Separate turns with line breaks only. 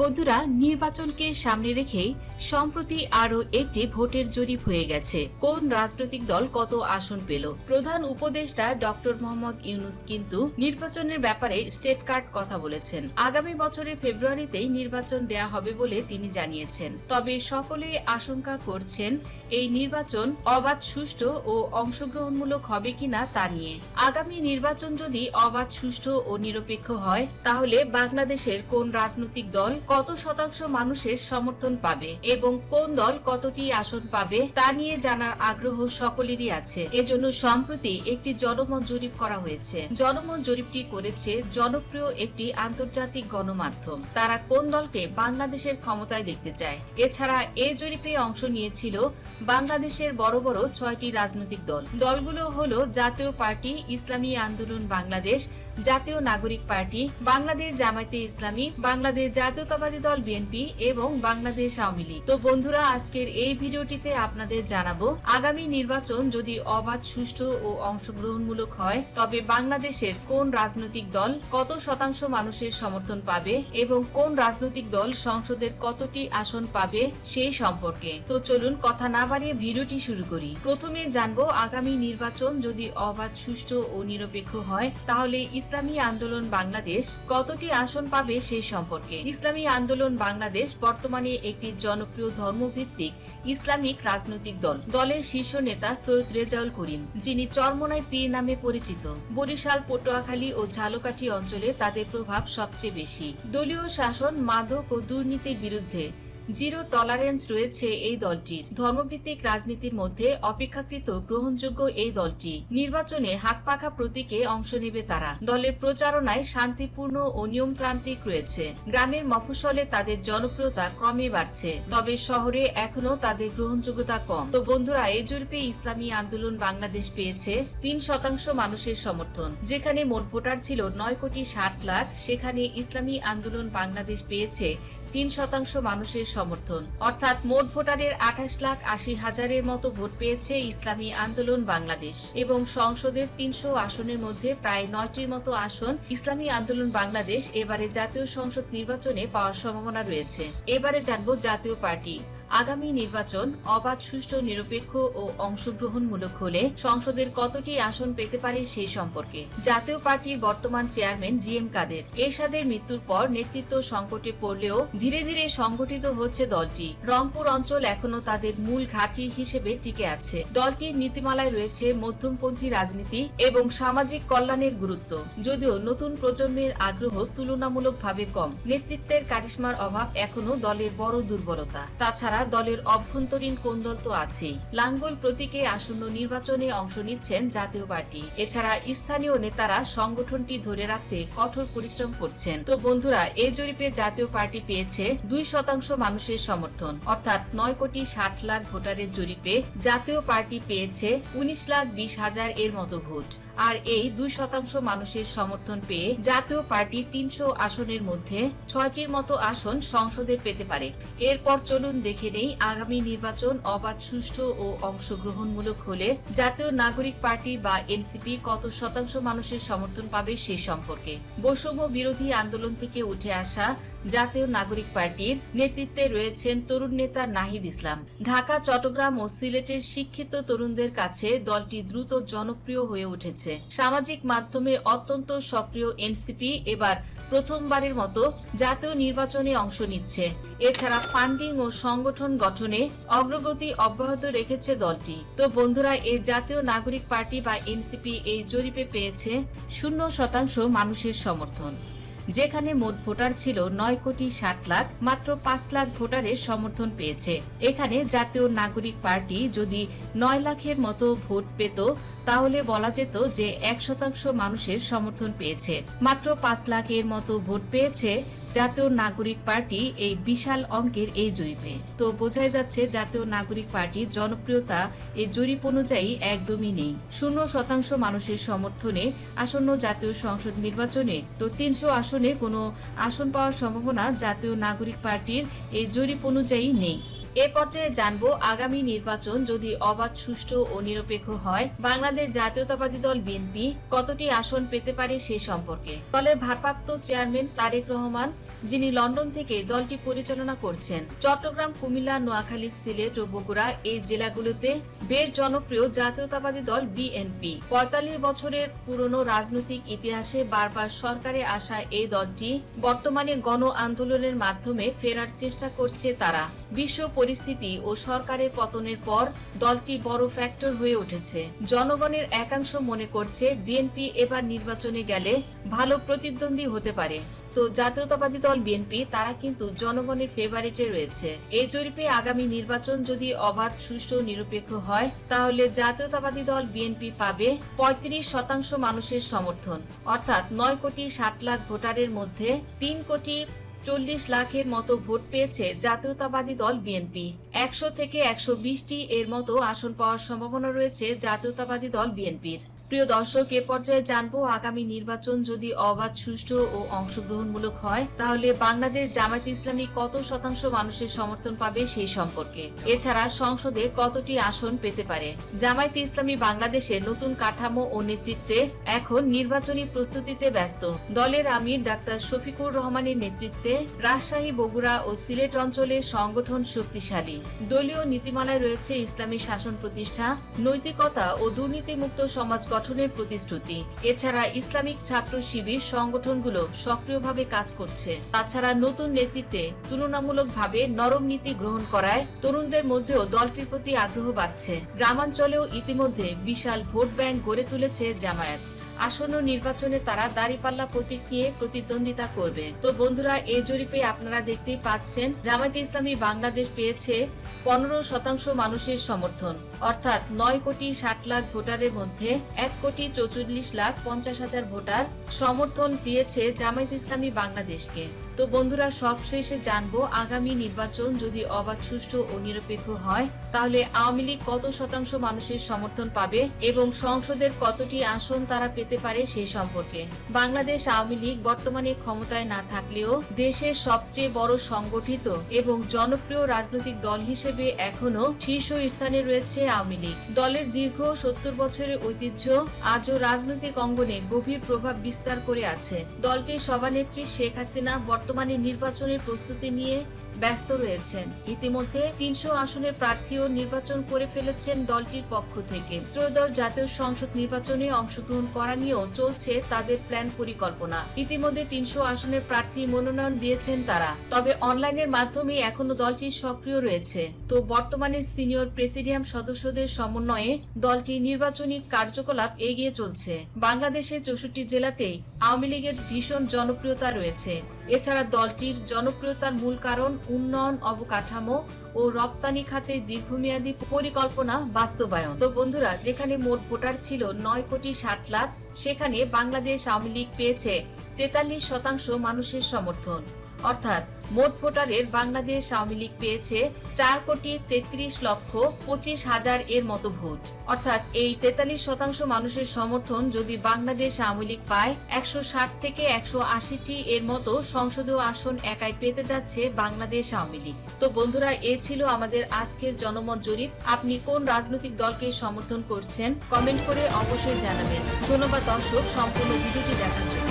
বন্ধুরা, নির্বাচনকে সামনে রেখেই সম্প্রতি আরও একটি ভোটের জরিপ হয়ে গেছে। কোন রাজনৈতিক দল কত আসন পেল? প্রধান উপদেষ্টা ডক্টর মোহাম্মদ ইউনুস কিন্তু নির্বাচনের ব্যাপারে স্টেট কার্ড কথা বলেছেন। আগামী বছরের ফেব্রুয়ারিতেই নির্বাচন দেয়া হবে বলে তিনি জানিয়েছেন। তবে সকলেই আশঙ্কা করছেন, এই নির্বাচন অবাধ, সুষ্ঠু ও অংশগ্রহণমূলক হবে কিনা তা নিয়ে। আগামী নির্বাচন যদি অবাধ, সুষ্ঠু ও নিরপেক্ষ হয়, তাহলে বাংলাদেশের কোন রাজনৈতিক দল কত শতাংশ মানুষের সমর্থন পাবে এবং কোন দল কতটি আসন পাবে তা নিয়ে জানার আগ্রহ সকলেরই আছে। এজন্য সম্প্রতি একটি জনমত জরিপ করা হয়েছে। জনমত জরিপটি করেছে জনপ্রিয় একটি আন্তর্জাতিক গণমাধ্যম। তারা কোন দলকে বাংলাদেশের ক্ষমতায় দেখতে চায়? এছাড়া এ জরিপে অংশ নিয়েছিল বাংলাদেশের বড় বড় ছয়টি রাজনৈতিক দল। দলগুলো হলো জাতীয় পার্টি, ইসলামী আন্দোলন বাংলাদেশ, জাতীয় নাগরিক পার্টি, বাংলাদেশ জামায়াতে ইসলামী, বাংলাদেশ জাতীয়তাবাদী দল বিএনপি এবং বাংলাদেশ আওয়ামী লীগ। তো বন্ধুরা, আজকের এই ভিডিওটিতে আপনাদের জানাব, আগামী নির্বাচন যদি অবাধ, সুষ্ঠু ও অংশগ্রহণমূলক হয়, তবে বাংলাদেশের কোন রাজনৈতিক দল কত শতাংশ মানুষের সমর্থন পাবে এবং কোন রাজনৈতিক দল সংসদের কতটি আসন পাবে সেই সম্পর্কে। তো চলুন কথা না বাড়িয়ে ভিডিওটি শুরু করি। প্রথমে জানব, আগামী নির্বাচন যদি অবাধ, সুষ্ঠু ও নিরপেক্ষ হয়, তাহলে ইসলামী আন্দোলন বাংলাদেশ কতটি আসন পাবে সেই সম্পর্কে। ইসলামী আন্দোলন বাংলাদেশ বর্তমানে একটি জনপ্রিয় ধর্মভিত্তিক ইসলামিক রাজনৈতিক দল। দলের শীর্ষ নেতা সৈয়দ রেজাউল করিম, যিনি চরমনায় পীর নামে পরিচিত। বরিশাল, পটুয়াখালী ও ঝালকাঠি অঞ্চলে তাদের প্রভাব সবচেয়ে বেশি। দলীয় শাসন, মাদক ও দুর্নীতির বিরুদ্ধে জিরো টলারেন্স রয়েছে এই দলটির। ধর্মভিত্তিক রাজনীতির মধ্যে অপেক্ষাকৃত গ্রহণযোগ্য এই দলটি। নির্বাচনে হাত পাখা প্রতীকে অংশ নেবে তারা। দলের প্রচারণায় শান্তিপূর্ণ ও নিয়মতান্ত্রিক রয়েছে। গ্রামের মফস্বলে তাদের জনপ্রিয়তা ক্রমে বাড়ছে। তবে শহরে এখনও তাদের গ্রহণযোগ্যতা কম। তো বন্ধুরা এই জরিপে ইসলামী আন্দোলন বাংলাদেশ পেয়েছে তিন শতাংশ মানুষের সমর্থন। যেখানে মোট ভোটার ছিল নয় কোটি ষাট লাখ, সেখানে ইসলামী আন্দোলন বাংলাদেশ পেয়েছে তিন শতাংশ মানুষের সমর্থন। অর্থাৎ মোট ভোটারের আঠাশ লাখ আশি হাজারের মতো ভোট পেয়েছে ইসলামী আন্দোলন বাংলাদেশ এবং সংসদের তিনশো আসনের মধ্যে প্রায় নয়টির মতো আসন ইসলামী আন্দোলন বাংলাদেশ এবারে জাতীয় সংসদ নির্বাচনে পাওয়ার সম্ভাবনা রয়েছে। এবারে জানব জাতীয় পার্টি। আগামী নির্বাচন অবাধ, সুষ্ঠু, নিরপেক্ষ ও অংশগ্রহণমূলক হলে সংসদের কতটি আসন পেতে পারে সেই সম্পর্কে। জাতীয় পার্টির বর্তমান চেয়ারম্যান জি এম কাদের। এরশাদের মৃত্যুর পর নেতৃত্ব সংকটে পড়লেও ধীরে ধীরে সংগঠিত হচ্ছে দলটি। রংপুর অঞ্চল এখনও তাদের মূল ঘাঁটি হিসেবে টিকে আছে। দলটির নীতিমালায় রয়েছে মধ্যমপন্থী রাজনীতি এবং সামাজিক কল্যাণের গুরুত্ব। যদিও নতুন প্রজন্মের আগ্রহ তুলনামূলকভাবে কম। নেতৃত্বের কারিশমার অভাব এখনও দলের বড় দুর্বলতা। তাছাড়া দলের অভ্যন্তরীণ কোন্দল তো আছেই। লাঙ্গল প্রতীকে আসন্ন নির্বাচনে অংশ নিচ্ছেন জাতীয় পার্টি। এছাড়া স্থানীয় নেতারা সংগঠনটি ধরে রাখতে কঠোর পরিশ্রম করছেন। তো বন্ধুরা এই জরিপে জাতীয় পার্টি পেয়েছে দুই শতাংশ মানুষের সমর্থন। অর্থাৎ নয় কোটি ষাট লাখ ভোটারের জরিপে জাতীয় পার্টি পেয়েছে উনিশ লাখ বিশ হাজার এর মতো ভোট। আর এই দুই শতাংশ মানুষের সমর্থন পেয়ে জাতীয় পার্টি তিনশো আসনের মধ্যে ছয়টির মতো আসন সংসদে পেতে পারে। এরপর চলুন দেখে নেই আগামী নির্বাচন অবাধ, সুষ্ঠু ও অংশগ্রহণমূলক হলে জাতীয় নাগরিক পার্টি বা এনসিপি কত শতাংশ মানুষের সমর্থন পাবে সে সম্পর্কে। বৈষম্য বিরোধী আন্দোলন থেকে উঠে আসা জাতীয় নাগরিক পার্টির নেতৃত্বে রয়েছেন তরুণ নেতা নাহিদ ইসলাম। ঢাকা, চট্টগ্রাম ও সিলেটের শিক্ষিত তরুণদের কাছে দলটি দ্রুত জনপ্রিয় হয়ে উঠেছে। সামাজিক মাধ্যমে অত্যন্ত সক্রিয় এনসিপি এবার প্রথমবারের মতো জাতীয় নির্বাচনে অংশ নিচ্ছে। এছাড়া ফান্ডিং ও সংগঠন গঠনে অগ্রগতি অব্যাহত রেখেছে দলটি। তো বন্ধুরা এই জাতীয় নাগরিক পার্টি বা এনসিপি এই জরিপে পেয়েছে শূন্য শতাংশ মানুষের সমর্থন। যেখানে মোট ভোটার ছিল নয় কোটি ষাট লাখ, মাত্র পাঁচ লাখ ভোটারের সমর্থন পেয়েছে। এখানে জাতীয় নাগরিক পার্টি যদি নয় লাখের মতো ভোট পেত তাহলে বলা যেত যে এক শতাংশ মানুষের সমর্থন পেয়েছে। মাত্র পাঁচ লাখের মতো ভোট পেয়েছে জাতীয় নাগরিক পার্টি এই বিশাল অঙ্কের এই জরিপে। তো বোঝাই যাচ্ছে জাতীয় নাগরিক পার্টির জনপ্রিয়তা এই জরিপ অনুযায়ী একদমই নেই। শূন্য শতাংশ মানুষের সমর্থনে আসন্ন জাতীয় সংসদ নির্বাচনে তো তিনশো আসনে কোনো আসন পাওয়ার সম্ভাবনা জাতীয় নাগরিক পার্টির এই জরিপ অনুযায়ী নেই। এ পর্যায়ে জানব আগামী নির্বাচন যদি অবাধ, সুষ্ঠু ও নিরপেক্ষ হয়, বাংলাদেশ জাতীয়তাবাদী দল বিএনপি কতটি আসন পেতে পারে সে সম্পর্কে? দলের ভারপ্রাপ্ত চেয়ারম্যান তারেক রহমান, যিনি লন্ডন থেকে দলটি পরিচালনা করছেন, চট্টগ্রাম, কুমিল্লা, নোয়াখালী, সিলেট ও বগুড়া এই জেলাগুলোতে বেশ জনপ্রিয় জাতীয়তাবাদী দল বিএনপি। পঁয়তাল্লিশ বছরের পুরনো রাজনৈতিক ইতিহাসে বারবার সরকারে আসা এই দলটি বর্তমানে গণ আন্দোলনের মাধ্যমে ফেরার চেষ্টা করছে তারা। বিশ্ব পরিস্থিতি ও সরকারের পতনের পর দলটি বড় ফ্যাক্টর হয়ে উঠেছে। জনগণের একাংশ মনে করছে বিএনপি এবার নির্বাচনে গেলে ভালো প্রতিদ্বন্দ্বী হতে পারে। তো জাতীয়তাবাদী দল বিএনপি তারা কিন্তু জনগণের ফেভারিটে রয়েছে। এই জরিপে আগামী নির্বাচন যদি অবাধ, সুষ্ঠু, নিরপেক্ষ হয়, তাহলে জাতীয়তাবাদী দল বিএনপি পাবে পঁয়ত্রিশ শতাংশ মানুষের সমর্থন। অর্থাৎ নয় কোটি ষাট লাখ ভোটারের মধ্যে তিন কোটি চল্লিশ লাখের মতো ভোট পেয়েছে জাতীয়তাবাদী দল বিএনপি। একশো থেকে একশো বিশটি এর মতো আসন পাওয়ার সম্ভাবনা রয়েছে জাতীয়তাবাদী দল বিএনপির। প্রিয় দর্শক, এ পর্যায়ে জানব আগামী নির্বাচন যদি অবাধ, সুষ্ঠু ও অংশগ্রহণমূলক হয়, তাহলে বাংলাদেশ জামায়াত ইসলামী কত শতাংশ মানুষের সমর্থন পাবে সেই সম্পর্কে? এছাড়া সংসদে কতটি আসন পেতে পারে? জামায়াত ইসলামী বাংলাদেশের নতুন কাঠামো ও নেতৃত্বে এখন নির্বাচনী প্রস্তুতিতে ব্যস্ত। দলের আমির ডাক্তার শফিকুর রহমানের নেতৃত্বে রাজশাহী, বগুড়া ও সিলেট অঞ্চলে সংগঠন শক্তিশালী। দলীয় নীতিমালায় রয়েছে ইসলামী শাসন প্রতিষ্ঠা, নৈতিকতা ও দুর্নীতিমুক্ত সমাজ গঠনের প্রতিশ্রুতি। এছাড়া ইসলামিক ছাত্র শিবির সংগঠনগুলো সক্রিয়ভাবে কাজ করছে। তাছাড়া নতুন নেতৃত্বে তুলনামূলকভাবে নরম নীতি গ্রহণ করায় তরুণদের মধ্যেও দলটির প্রতি আগ্রহ বাড়ছে। গ্রামাঞ্চলেও ইতিমধ্যে বিশাল ভোট ব্যাংক গড়ে তুলেছে জামায়াত। আসন্ন নির্বাচনে তারা দাঁড়িপাল্লা প্রতীক নিয়ে প্রতিদ্বন্দ্বিতা করবে। তো বন্ধুরা এই জরিপে আপনারা দেখতেই পাচ্ছেন, জামায়াতে ইসলামী বাংলাদেশ পেয়েছে পনেরো শতাংশ মানুষের সমর্থন। অর্থাৎ নয় কোটি ষাট লাখ ভোটারের মধ্যে এক কোটি চৌচল্লিশ লাখ পঞ্চাশ হাজার ভোটার সমর্থন দিয়েছে জামায়াত ইসলামী বাংলাদেশকে। তো বন্ধুরা, সবশেষে জানব, আগামী নির্বাচন যদি অবাধ, সুষ্ঠু ও নিরপেক্ষ হয়, তাহলে আওয়ামী লীগ কত শতাংশ মানুষের সমর্থন পাবে এবং সংসদের কতটি আসন তারা পেতে পারে সেই সম্পর্কে। বাংলাদেশ আওয়ামী লীগ বর্তমানে ক্ষমতায় না থাকলেও দেশের সবচেয়ে বড় সংগঠিত এবং জনপ্রিয় রাজনৈতিক দল হিসেবে এখনও শীর্ষ স্থানে রয়েছে আওয়ামী লীগ। দলের দীর্ঘ সত্তর বছরের ঐতিহ্য আজও রাজনৈতিক অঙ্গনে গভীর প্রভাব বিস্তার করে আছে। দলটির সভানেত্রী শেখ হাসিনা বর্তমানে নির্বাচনের প্রস্তুতি নিয়ে ব্যস্ত রয়েছেন। ইতিমধ্যে তিনশো আসনের প্রার্থীও নির্বাচন করে ফেলেছেন দলটির পক্ষ থেকে। ত্রয়োদশ জাতীয় সংসদ নির্বাচনে অংশগ্রহণ করা নিয়েও চলছে তাদের প্ল্যান পরিকল্পনা। ইতিমধ্যে তিনশো আসনের প্রার্থী মনোনয়ন দিয়েছেন তারা। তবে অনলাইনের মাধ্যমে এখনও দলটি সক্রিয় রয়েছে। তো বর্তমানে সিনিয়র প্রেসিডিয়াম সদস্যদের সমন্বয়ে দলটি নির্বাচনী কার্যকলাপ এগিয়ে চলছে। বাংলাদেশের চৌষট্টি জেলাতেই আওয়ামী লীগের ভীষণ জনপ্রিয়তা রয়েছে। এছাড়া দলটির জনপ্রিয়তার মূল কারণ উন্নয়ন, অবকাঠামো ও রপ্তানি খাতে দীর্ঘমেয়াদী পরিকল্পনা বাস্তবায়ন। তো বন্ধুরা, যেখানে মোট ভোটার ছিল নয় কোটি ষাট লাখ, সেখানে বাংলাদেশ আওয়ামী লীগ পেয়েছে তেতাল্লিশ শতাংশ মানুষের সমর্থন। অর্থাৎ মোট ভোটারের বাংলাদেশ আওয়ামী লীগ পেয়েছে চার কোটি তেত্রিশ লক্ষ পঁচিশ হাজার এর মতো ভোট। অর্থাৎ এই তেতাল্লিশ শতাংশ মানুষের সমর্থন যদি বাংলাদেশ আওয়ামী লীগ পায়, একশো ষাট থেকে একশো আশিটি এর মতো সংসদীয় আসন একাই পেতে যাচ্ছে বাংলাদেশ আওয়ামী লীগ। তো বন্ধুরা, এ ছিল আমাদের আজকের জনমত জরিপ। আপনি কোন রাজনৈতিক দলকে সমর্থন করছেন, কমেন্ট করে অবশ্যই জানাবেন। ধন্যবাদ দর্শক, সম্পূর্ণ ভিডিওটি দেখার জন্য।